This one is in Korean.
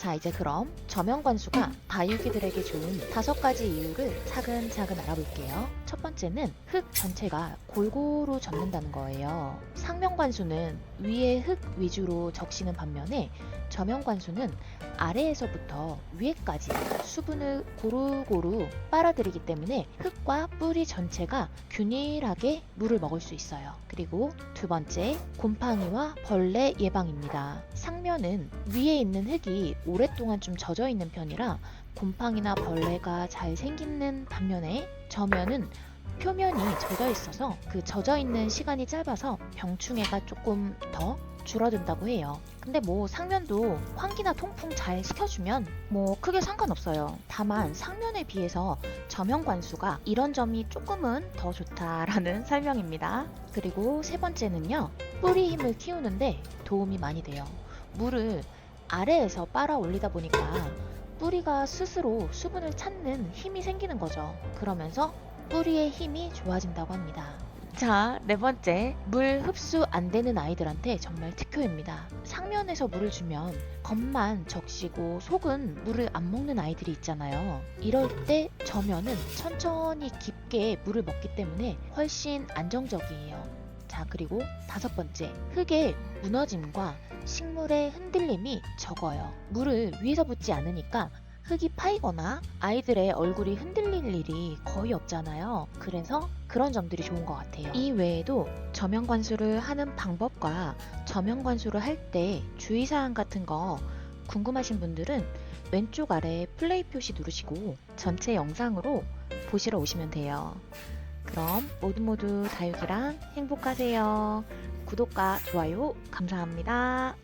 자, 이제 그럼 저면 관수가 다육이들에게 좋은 다섯 가지 이유를 차근차근 알아볼게요. 첫 번째는 흙 전체가 골고루 젖는다는 거예요. 상면 관수는 위에 흙 위주로 적시는 반면에 저면 관수는 아래에서부터 위에까지 수분을 고루고루 빨아들이기 때문에 흙과 뿌리 전체가 균일하게 물을 먹을 수 있어요. 그리고 두 번째, 곰팡이와 벌레 예방입니다. 상면은 위에 있는 흙이 오랫동안 좀 젖어 있는 편이라 곰팡이나 벌레가 잘 생기는 반면에 저면은 표면이 젖어 있어서 그 젖어 있는 시간이 짧아서 병충해가 조금 더 줄어든다고 해요. 근데 뭐 상면도 환기나 통풍 잘 시켜주면 뭐 크게 상관없어요. 다만 상면에 비해서 저면 관수가 이런 점이 조금은 더 좋다라는 설명입니다. 그리고 세 번째는요. 뿌리 힘을 키우는데 도움이 많이 돼요. 물을 아래에서 빨아 올리다 보니까 뿌리가 스스로 수분을 찾는 힘이 생기는 거죠. 그러면서 뿌리의 힘이 좋아진다고 합니다. 자, 네 번째. 물 흡수 안 되는 아이들한테 정말 특효입니다. 상면에서 물을 주면 겉만 적시고 속은 물을 안 먹는 아이들이 있잖아요. 이럴 때 저면은 천천히 깊게 물을 먹기 때문에 훨씬 안정적이에요. 자, 그리고 다섯 번째. 흙의 무너짐과 식물의 흔들림이 적어요. 물을 위에서 붓지 않으니까 흙이 파이거나 아이들의 얼굴이 흔들릴 일이 거의 없잖아요. 그래서 그런 점들이 좋은 것 같아요. 이 외에도 저면 관수를 하는 방법과 저면 관수를 할 때 주의사항 같은 거 궁금하신 분들은 왼쪽 아래 플레이 표시 누르시고 전체 영상으로 보시러 오시면 돼요. 그럼 모두 모두 다육이랑 행복하세요. 구독과 좋아요 감사합니다.